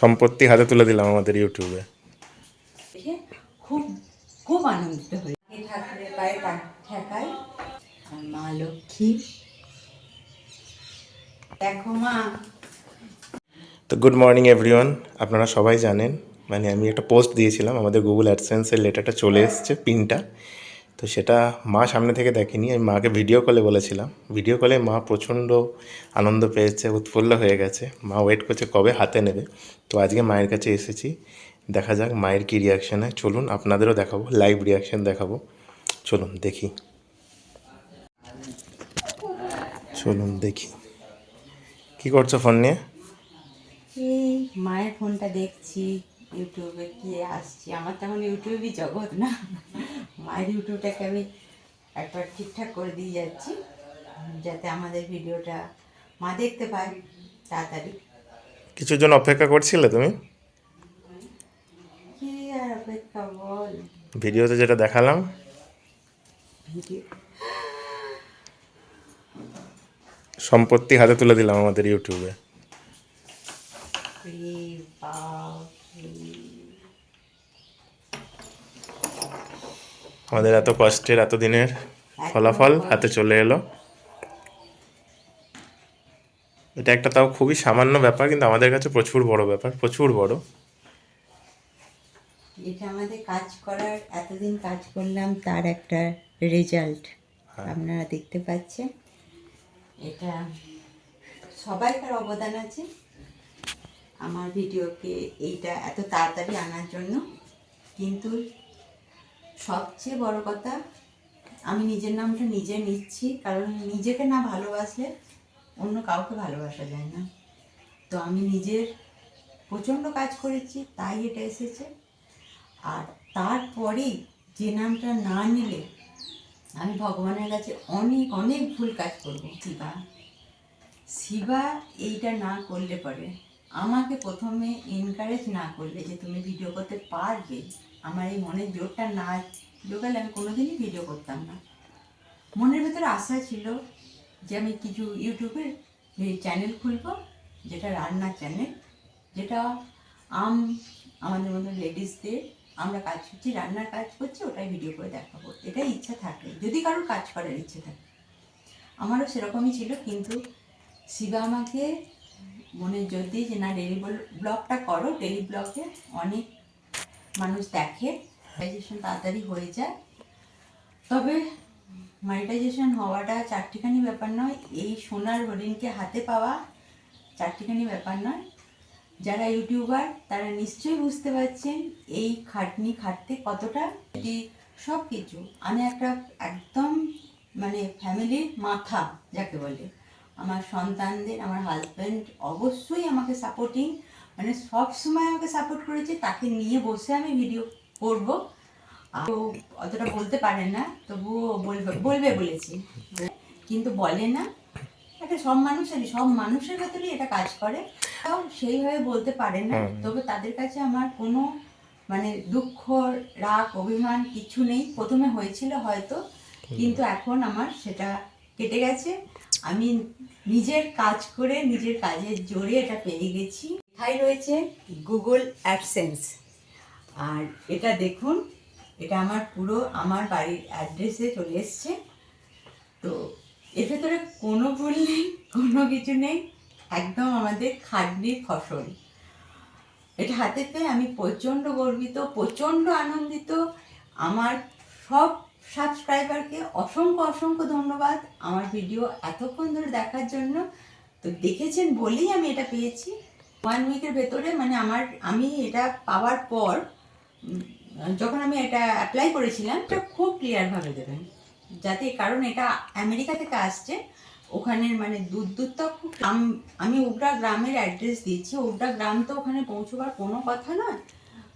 সম্পত্তি হাতে তুলে দিলাম আমাদের ইউটিউবে। খুব খুব আনন্দিত হই। ঠাকুরের পায়ে ঠেকাই মা লক্ষ্মী। দেখো মা। তো গুড মর্নিং এভরিওয়ান আপনারা সবাই জানেন মানে আমি একটা পোস্ট দিয়েছিলাম আমাদের গুগল অ্যাডসেন্সের লেটারটা চলে এসছে পিনটা তো সেটা মা সামনে থেকে দেখেনি। আমি মাকে ভিডিও কলে বলেছিলাম। ভিডিও কলে মা প্রচণ্ড আনন্দ পেয়েছে, উৎফুল্ল হয়ে গেছে। মা ওয়েট করছে কবে হাতে নেবে। তো আজকে মায়ের কাছে এসেছি। দেখা যাক মায়ের কী রিয়াকশান হয়। চলুন আপনাদেরও দেখাবো লাইভ রিয়াকশান দেখাবো। চলুন দেখি। চলুন দেখি। কি করছ ফোন নিয়ে? মায়ের ফোনটা দেখছি, ইউটিউবে কি আসছে? আমার তেমন ইউটিউবই জগৎ না। মায়ের ইউটিউবটাকে আমি একবার ঠিকঠাক করে দিয়ে যাচ্ছি যাতে আমাদের ভিডিওটা মা দেখতে পায় তাড়াতাড়ি। কিছুর জন্য অপেক্ষা করছিলে তুমি? কি আর অপেক্ষা বল? ভিডিওতে যেটা দেখালাম। সম্পত্তি হাতে তুলে দিলাম আমাদের ইউটিউবে। রে আমাদের এত কষ্টের এত দিনের ফলাফল হাতে চলে এলো। এটা একটা তাও খুবই সামান্য ব্যাপার কিন্তু আমাদের কাছে প্রচুর বড় ব্যাপার প্রচুর বড়। এটা আমাদের কাজ করার এতদিন কাজ করলাম তার একটা রেজাল্ট আপনারা দেখতে পাচ্ছেন। এটা সবাইকার অবদান আছে। আমার ভিডিওকে এইটা এত তাড়াতাড়ি আনার জন্য কিন্তু সবচেয়ে বড় কথা, আমি নিজের নামটা নিজে নিচ্ছি, কারণ নিজেকে না ভালোবাসলে অন্য কাউকে ভালোবাসা যায় না। তো আমি নিজের প্রচণ্ড কাজ করেছি, তাই এটা এসেছে। আর তারপরেই যে নামটা না নিলে আমি ভগবানের কাছে অনেক অনেক ভুল কাজ করব। শিবা শিবা এইটা না করলে পরে আমাকে প্রথমে এনকারেজ না করলে যে তুমি ভিডিও করতে পারবে আমার এই মনের জোরটা না জোগালে আমি কোনোদিনই ভিডিও করতাম না। মনের ভেতরে আশা ছিল যে আমি কিছু ইউটিউবের চ্যানেল খুলবো, যেটা রান্নার চ্যানেল যেটা আম আমাদের মতো লেডিসদের আমরা কাজ করছি, রান্নার কাজ করছি, ওটাই ভিডিও করে দেখাবো। এটাই ইচ্ছা থাকে। যদি কারোর কাজ করার ইচ্ছে থাকে। আমারও সেরকমই ছিল, কিন্তু শিবা আমাকে মনে জোর দিয়ে যে, না ডেলি ব্লগটা করো ডেলি ব্লগে অনেক মানুষ দেখে মনিটাইজেশন তাড়াতাড়ি হয়ে যায়। তবে মনিটাইজেশন হওয়াটা চারটিখানি ব্যাপার নয়, এই সোনার হরিণকে হাতে পাওয়া চারটিখানি ব্যাপার নয়। যারা ইউটিউবার তারা নিশ্চয়ই বুঝতে পারছেন এই খাটনি খাটতে কতটা এটি সব কিছু আমি একটা একদম মানে ফ্যামিলির মাথা, যাকে বলে। আমার সন্তানদের, আমার হাজব্যান্ড অবশ্যই আমাকে সাপোর্টিং মানে সব সময় আমাকে সাপোর্ট করেছে তাকে নিয়ে বসে আমি ভিডিও করব। আর অতটা বলতে পারে না তবুও বলবে বলবে বলেছি। কিন্তু বলে না। এটা সব মানুষেরই সব মানুষের ভেতরেই এটা কাজ করে। তাও সেইভাবে বলতে পারে না। তবে তাদের কাছে আমার কোনো মানে দুঃখ রাগ অভিমান কিছু নেই। প্রথমে হয়েছিল হয়তো কিন্তু এখন আমার সেটা কেটে গেছে। আমি নিজের কাজ করে নিজের কাজের জোরে এটা পেয়ে গেছি। এটাই রয়েছে? গুগল অ্যাডসেন্স আর এটা দেখুন, এটা আমার পুরো আমার বাড়ির অ্যাড্রেসে চলে এসছে। তো এর ভেতরে কোনো ভুল নেই, কোনো কিছু নেই, একদম আমাদের খাটনির ফসল। এটা হাতে পেয়ে আমি প্রচণ্ড গর্বিত, প্রচণ্ড আনন্দিত। আমার সব সাবস্ক্রাইবারকে অসংখ্য অসংখ্য ধন্যবাদ আমার ভিডিও এতক্ষণ ধরে দেখার জন্য। তো দেখেছেন বলেই আমি এটা পেয়েছি। ওয়ান উইকের ভেতরে মানে আমার, আমি এটা পাওয়ার পর যখন আমি এটা অ্যাপ্লাই করেছিলাম, এটা খুব ক্লিয়ারভাবে দেবেন। যাতে কারণ এটা আমেরিকা থেকে আসছে, ওখানের মানে দূর দূর খুব আম- আমি উবরা গ্রামের অ্যাড্রেস দিয়েছি উবরা গ্রাম তো ওখানে পৌঁছবার কোনো কথা নয়।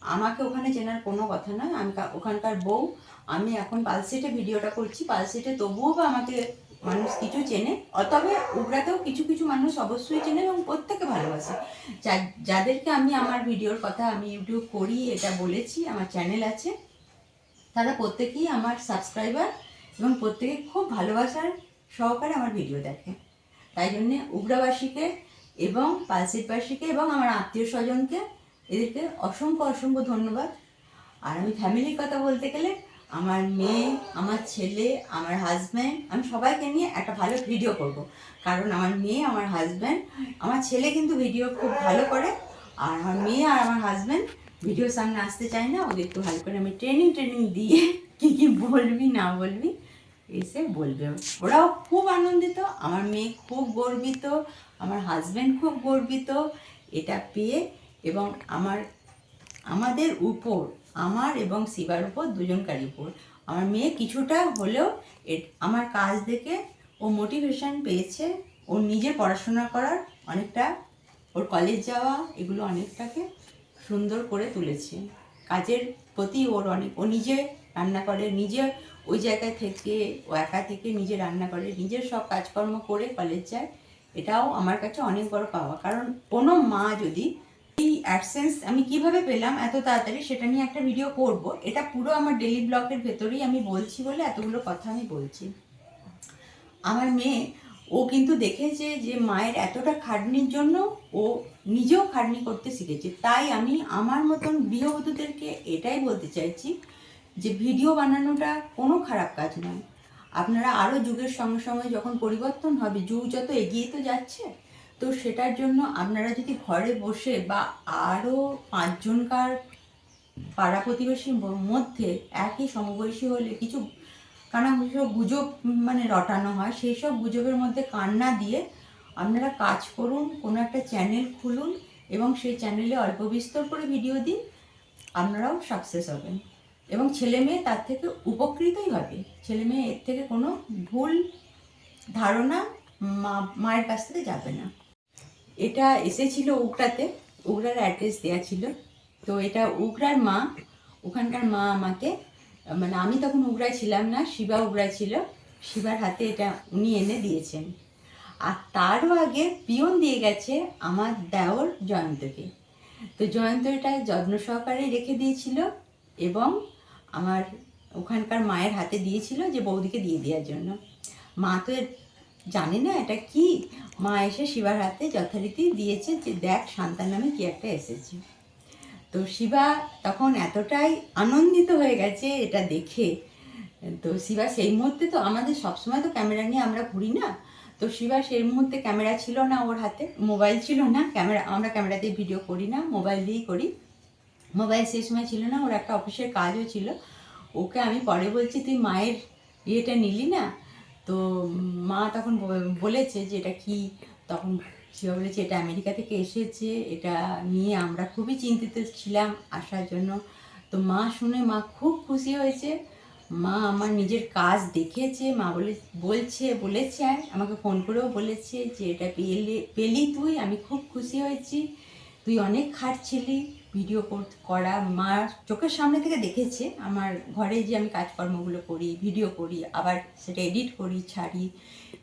আমাকে ওখানে চেনার কোনো কথা নয়। আমি ওখানকার বউ। আমি এখন পালসিটে ভিডিওটা করছি, পালসিটে তবুও বা আমাকে মানুষ কিছু চেনে, তবে উবরাতেও কিছু কিছু মানুষ অবশ্যই চেনে এবং প্রত্যেকে ভালোবাসে। যাদেরকে আমি আমার ভিডিওর কথা আমি ইউটিউব করি, এটা বলেছি, আমার চ্যানেল আছে, তারা প্রত্যেকেই আমার সাবস্ক্রাইবার এবং প্রত্যেকে খুব ভালোবাসার সহকারে আমার ভিডিও দেখে। তাই জন্যে উগ্রাবাসীকে এবং পালসিপাসীকে এবং আমার আত্মীয় স্বজনকে এদেরকে অসংখ্য অসংখ্য ধন্যবাদ। আর আমি ফ্যামিলির কথা বলতে গেলে আমার মেয়ে, আমার ছেলে, আমার হাজব্যান্ড আমি সবাইকে নিয়ে একটা ভালো ভিডিও করব। কারণ আমার মেয়ে, আমার হাজব্যান্ড আমার ছেলে কিন্তু ভিডিও খুব ভালো করে। আর আমার মেয়ে আর আমার হাজব্যান্ড ভিডিও সামনে আসতে চায় না, ওদের একটু ভালো করে আমি ট্রেনিং ট্রেনিং দিয়ে কী কী বলবি, না বলবি, এসে বলবে। ওরাও খুব আনন্দিত, আমার মেয়ে খুব গর্বিত, আমার হাজব্যান্ড খুব গর্বিত। এটা পেয়ে এবং আমার, আমাদের উপর আমার এবং শিবার উপর দুজনকার উপর। আমার মেয়ে কিছুটা হলেও আমার কাজ দেখে ও মোটিভেশন পেয়েছে। ওর নিজে পড়াশোনা করার অনেকটা, ওর কলেজ যাওয়া এগুলো অনেকটাকে সুন্দর করে তুলেছে। কাজের প্রতি ওর অনেক, ও নিজে রান্না করে, নিজে ওই জায়গায় থেকে, ও একা থেকে নিজে রান্না করে, নিজের সব কাজকর্ম করে কলেজ যায়। এটাও আমার কাছে অনেক বড় পাওয়া। কারণ কোনো মা যদি অ্যাডসেন্স আমি কীভাবে পেলাম এত তাড়াতাড়ি সেটা নিয়ে একটা ভিডিও করব। এটা পুরো আমার ডেলি ব্লগের ভেতরেই আমি বলছি বলে এতগুলো কথা আমি বলছি। আমার মেয়ে, ও কিন্তু দেখেছে যে মায়ের এতটা খাটনির জন্য ও নিজেও খাটনি করতে শিখেছে। তাই আমি আমার মতন গৃহবধূদেরকে এটাই বলতে চাইছি যে ভিডিও বানানোটা কোনো খারাপ কাজ নয়। আপনারা আরও যুগের সঙ্গে সঙ্গে যখন পরিবর্তন হবে, যুগ যত এগিয়ে তো যাচ্ছে তো সেটার জন্য আপনারা যদি ঘরে বসে বা আরও পাঁচজনকার পাড়া প্রতিবেশীর মধ্যে একই সমবয়সী হলে কিছু কানা সব গুজব মানে রটানো হয় সেই সব গুজবের মধ্যে কান্না দিয়ে আপনারা কাজ করুন, কোনো একটা চ্যানেল খুলুন এবং সেই চ্যানেলে অল্প বিস্তর করে ভিডিও দিন, আপনারাও সাকসেস হবেন। এবং ছেলে মেয়ে তার থেকে উপকৃতই হবে। ছেলে মেয়ে এর থেকে কোনো ভুল ধারণা মা, মায়ের কাছ থেকে যাবে না। এটা এসেছিল উগড়াতে উগড়ার অ্যাড্রেস দেওয়া ছিল। তো এটা উগড়ার মা, ওখানকার মা আমাকে মানে আমি তখন উগড়ায় ছিলাম না, শিবা উগড়ায় ছিল। শিবার হাতে এটা উনি এনে দিয়েছেন। আর তারও আগে পিয়ন দিয়ে গেছে আমার দেওর জয়ন্তকে। তো জয়ন্ত এটা যত্ন সহকারে রেখে দিয়েছিল এবং আমার ওখানকার মায়ের হাতে দিয়েছিল যে বৌদিকে দিয়ে দেওয়ার জন্য। মা তো জানে না, এটা কি? মা এসে শিবার হাতে যথারীতি দিয়েছে যে, দেখ শান্তার নামে কি একটা এসেছে। তো শিবা তখন এতটাই আনন্দিত হয়ে গেছে এটা দেখে। তো শিবা সেই মুহূর্তে তো আমাদের সবসময় তো ক্যামেরা নিয়ে আমরা ঘুরি না। তো শিবা সেই মুহূর্তে ক্যামেরা ছিল না ওর হাতে, মোবাইল ছিল না, ক্যামেরা, আমরা ক্যামেরাতে ভিডিও করি না, মোবাইল দিয়েই করি। মোবাইল সেই সময় ছিল না, ওর একটা অফিসের কাজও ছিল। ওকে আমি পরে বলছি, তুই মায়ের ইয়েটা নিলি না? তো মা তখন বলেছে যে এটা কি? তখন শিবা বলেছে, এটা আমেরিকা থেকে এসেছে, এটা নিয়ে আমরা খুবই চিন্তিত ছিলাম আসার জন্য। তো মা শুনে মা খুব খুশি হয়েছে। মা আমার নিজের কাজ দেখেছে, মা বলে, বলছে, বলেছে আমাকে ফোন করেও বলেছে যে, এটা পেলে, পেলি তুই, আমি খুব খুশি হয়েছি। তুই অনেক খাটছিলি ভিডিও কর- করা মার চোখের সামনে থেকে দেখেছে। আমার ঘরে যে আমি কাজকর্মগুলো করি, ভিডিও করি, আবার সেটা এডিট করি, ছাড়ি,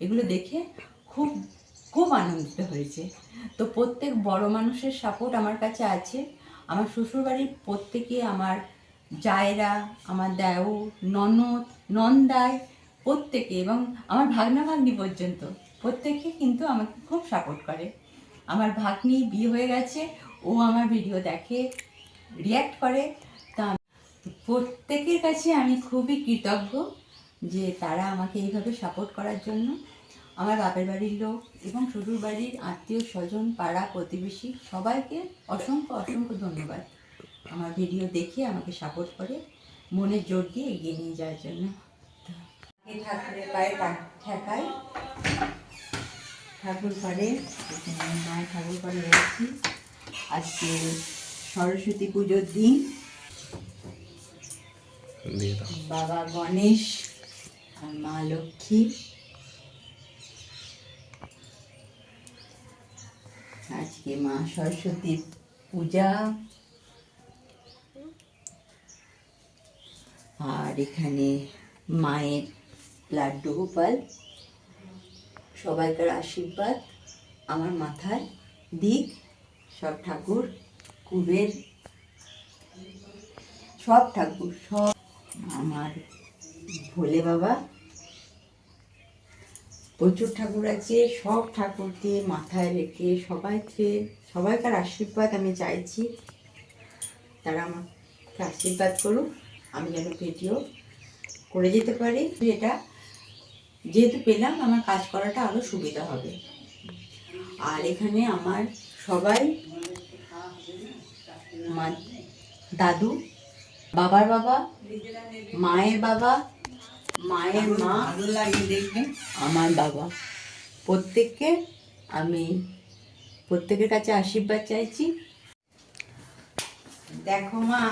এগুলো দেখে খুব খুব আনন্দিত হয়েছে। তো প্রত্যেক বড় মানুষের সাপোর্ট আমার কাছে আছে। আমার শ্বশুরবাড়ির প্রত্যেকে, আমার জায়রা, আমার দেও, ননদ নন্দায় প্রত্যেকে এবং আমার ভাগনা ভাগ্নি পর্যন্ত, প্রত্যেকে কিন্তু আমাকে খুব সাপোর্ট করে। আমার ভাগ্নি বিয়ে হয়ে গেছে ও আমার ভিডিও দেখে রিয়্যাক্ট করে। তা প্রত্যেকের কাছে আমি খুবই কৃতজ্ঞ যে তারা আমাকে এইভাবে সাপোর্ট করার জন্য। আমার বাপের বাড়ির লোক এবং শ্বশুর বাড়ির আত্মীয় স্বজন, পাড়া প্রতিবেশী সবাইকে অসংখ্য অসংখ্য ধন্যবাদ। আমার ভিডিও দেখে আমাকে সাপোর্ট করে, মনে জোর দিয়ে এগিয়ে নিয়ে যাওয়ার জন্য। ঠাকুরের পায়ে ঠেকাই। ঠাকুর এখানে মায়ের ঠাকুর ঘরে রয়েছি। আজকে সরস্বতী পুজোর দিন। বাবা গণেশ আর মা লক্ষ্মী। আজকে মা সরস্বতীর পূজা। আর এখানে মায়ের লাড্ডু গোপাল সবাইকার আশীর্বাদ আমার মাথায় দিক। সব ঠাকুর, কুবের, সব ঠাকুর, সব আমার ভোলে বাবা। প্রচুর ঠাকুর আছে, সব ঠাকুরকে মাথায় রেখে সবাইকে, সবাইকার আশীর্বাদ আমি চাইছি। তারা আমাকে আশীর্বাদ করুক, আমি যেন ভিডিও করে যেতে পারি। এটা যেহেতু পেলাম, আমার কাজ করাটা আরও সুবিধা হবে। আর এখানে আমার সবাই আমার দাদু, বাবার বাবা, মায়ের বাবা, মায়ের মা দেখবে আমার বাবা। প্রত্যেককে আমি প্রত্যেকের কাছে আশীর্বাদ চাইছি। দেখো মা,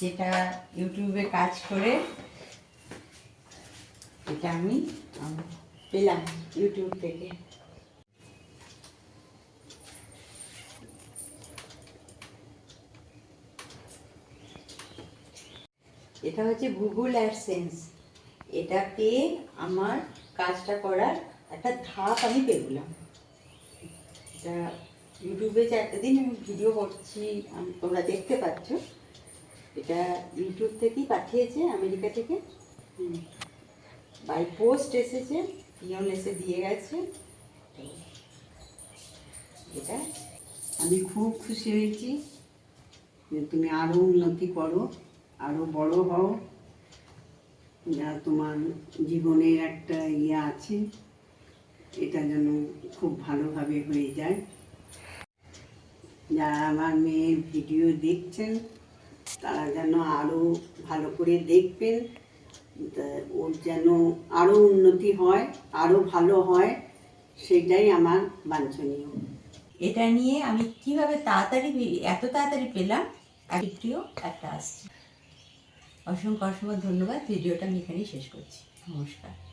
যেটা ইউটিউবে কাজ করে, এটা আমি পেলাম ইউটিউব থেকে। এটা হচ্ছে গুগল অ্যাডসেন্স এটা পেয়ে আমার কাজটা করার একটা ধাপ আমি পেলাম। এটা ইউটিউবে যে এতদিন আমি ভিডিও করছি তোমরা দেখতে পাচ্ছ। এটা ইউটিউব থেকেই পাঠিয়েছে আমেরিকা থেকে। বাই পোস্ট এসেছে পিয়ন এসে দিয়ে গেছে। এটা আমি খুব খুশি হয়েছি যে তুমি আরও উন্নতি করো। আরও বড় হও। যা তোমার জীবনের একটা ইয়ে আছে, এটা যেন খুব ভালোভাবে হয়ে যায়। যারা আমার মেয়ের ভিডিও দেখছেন, তারা যেন আরও ভালো করে দেখবেন। ওর যেন আরও উন্নতি হয় আরও ভালো হয়, সেটাই আমার বাঞ্ছনীয়। এটা নিয়ে আমি কীভাবে তাড়াতাড়ি, এত তাড়াতাড়ি পেলাম একটিও একটা আসছে। অসংখ্য অসংখ্য ধন্যবাদ। ভিডিওটা আমি এখানেই শেষ করছি। নমস্কার।